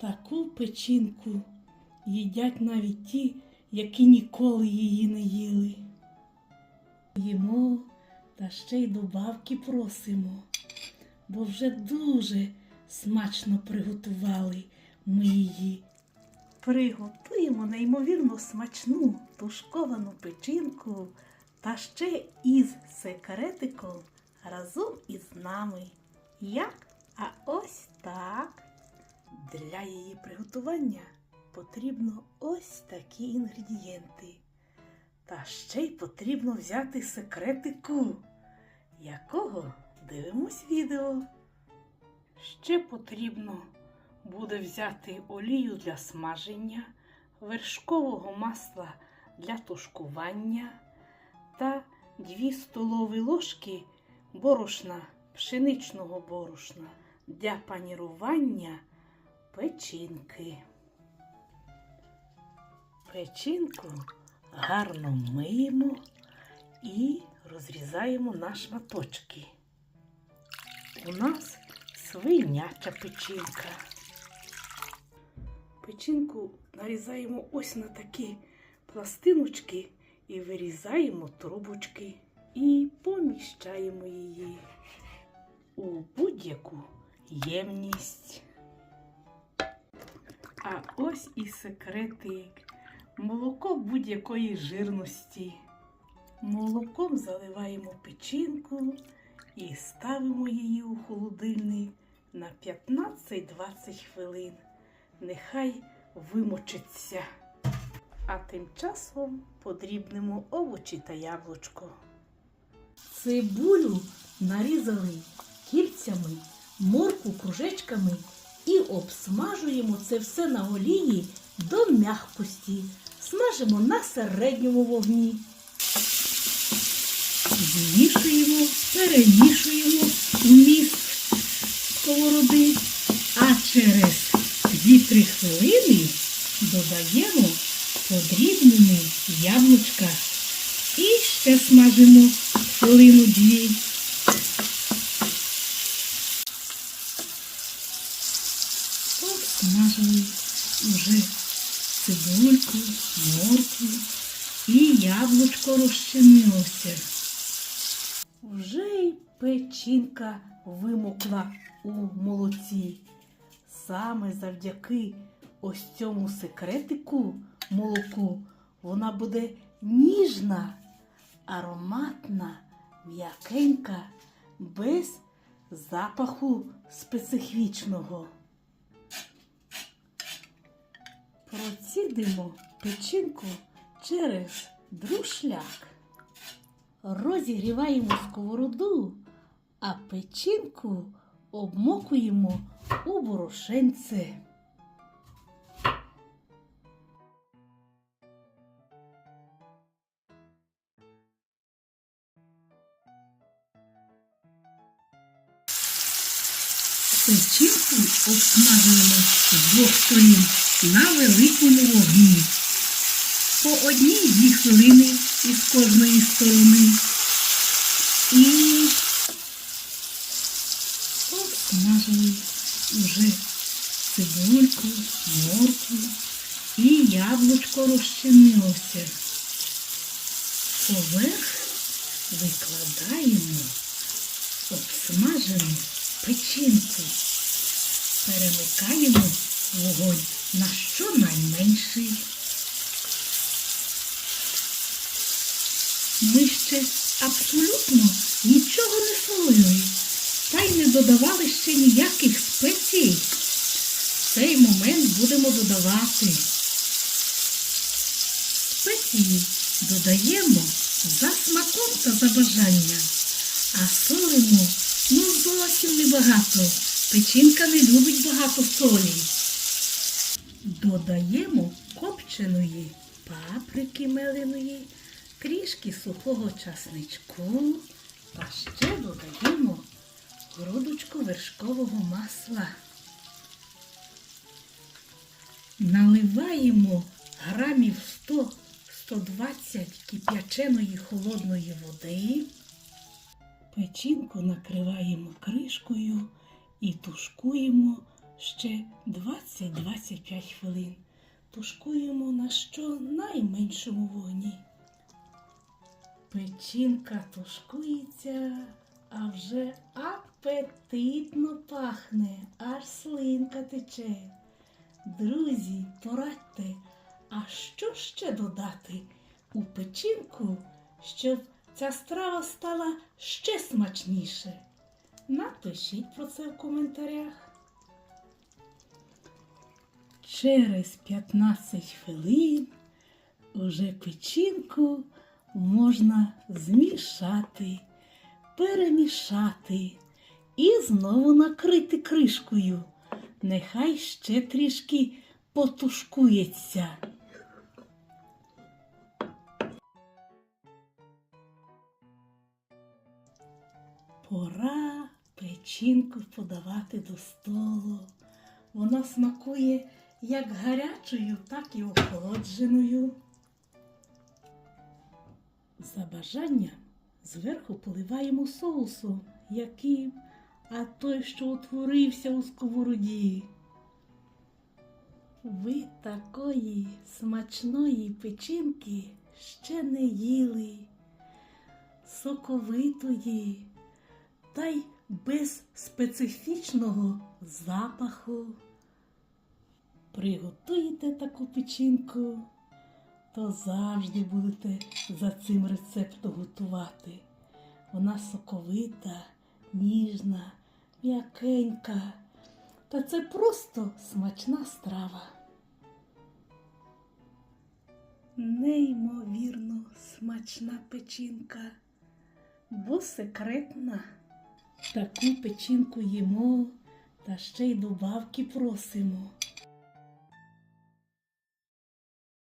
Таку печінку їдять навіть ті, які ніколи її не їли. Їмо та ще й добавки просимо, бо вже дуже смачно приготували ми її. Приготуємо неймовірно смачну тушковану печінку та ще із секретиком разом із нами. Як? А ось так. Для її приготування потрібно ось такі інгредієнти. Та ще й потрібно взяти секретику, якого дивимось відео. Ще потрібно буде взяти олію для смаження, вершкового масла для тушкування та 2 столові ложки борошна, пшеничного борошна для панірування печінки. Печінку гарно миємо і розрізаємо на шматочки. У нас свиняча печінка. Печінку нарізаємо ось на такі пластиночки і вирізаємо трубочки і поміщаємо її у будь-яку ємність. А ось і секретик. Молоко будь-якої жирності. Молоком заливаємо печінку і ставимо її у холодильник на 15-20 хвилин. Нехай вимочиться. А тим часом подрібнемо овочі та яблучко. Цибулю нарізали кільцями, морку кружечками і обсмажуємо це все на олії до м'якості. Смажимо на середньому вогні. Змішуємо, перемішуємо вміст сковороди, а через 2-3 хвилини додаємо подрібнені яблучка і ще смажимо хвилину-дві. Обсмажили уже цибульку, моркву і яблучко розчинилося. Вже й печінка вимокла у молоці. Саме завдяки ось цьому секретику молоку вона буде ніжна, ароматна, м'якенька, без запаху специфічного. Процідимо печінку через друшляк. Розігріваємо сковороду, а печінку обмокуємо у борошенце. Печінку обсмажуємо з двох сторін на великому вогні. По одній-дві хвилини із кожної сторони. І обсмажили уже цибульку, моркву і яблучко розчинилося. Поверх викладаємо обсмажену печінку. Перемикаємо вогонь на щонайменший. Ми ще абсолютно нічого не солили, та й не додавали ще ніяких спецій. В цей момент будемо додавати. Спеції додаємо за смаком та за бажанням, а солимо зовсім небагато. Печінка не любить багато солі. Додаємо копченої паприки меленої, трішки сухого часничку, а ще додаємо грудочку вершкового масла. Наливаємо грамів 100-120 кип'яченої холодної води. Печінку накриваємо кришкою і тушкуємо ще 20-25 хвилин. Тушкуємо на щонайменшому вогні. Печінка тушкується, а вже апетитно пахне, аж слинка тече. Друзі, порадьте, а що ще додати у печінку, щоб ця страва стала ще смачніше? Напишіть про це в коментарях. Через 15 хвилин уже печінку можна змішати, перемішати і знову накрити кришкою. Нехай ще трішки потушкується. Пора печінку подавати до столу. Вона смакує як гарячою, так і охолодженою. За бажанням зверху поливаємо соусом, яким, а той, що утворився у сковороді. Ви такої смачної печінки ще не їли, соковитої, та й без специфічного запаху. Приготуєте таку печінку, то завжди будете за цим рецептом готувати. Вона соковита, ніжна, м'якенька. Та це просто смачна страва. Неймовірно смачна печінка, бо секретна. Таку печінку їмо та ще й добавки просимо.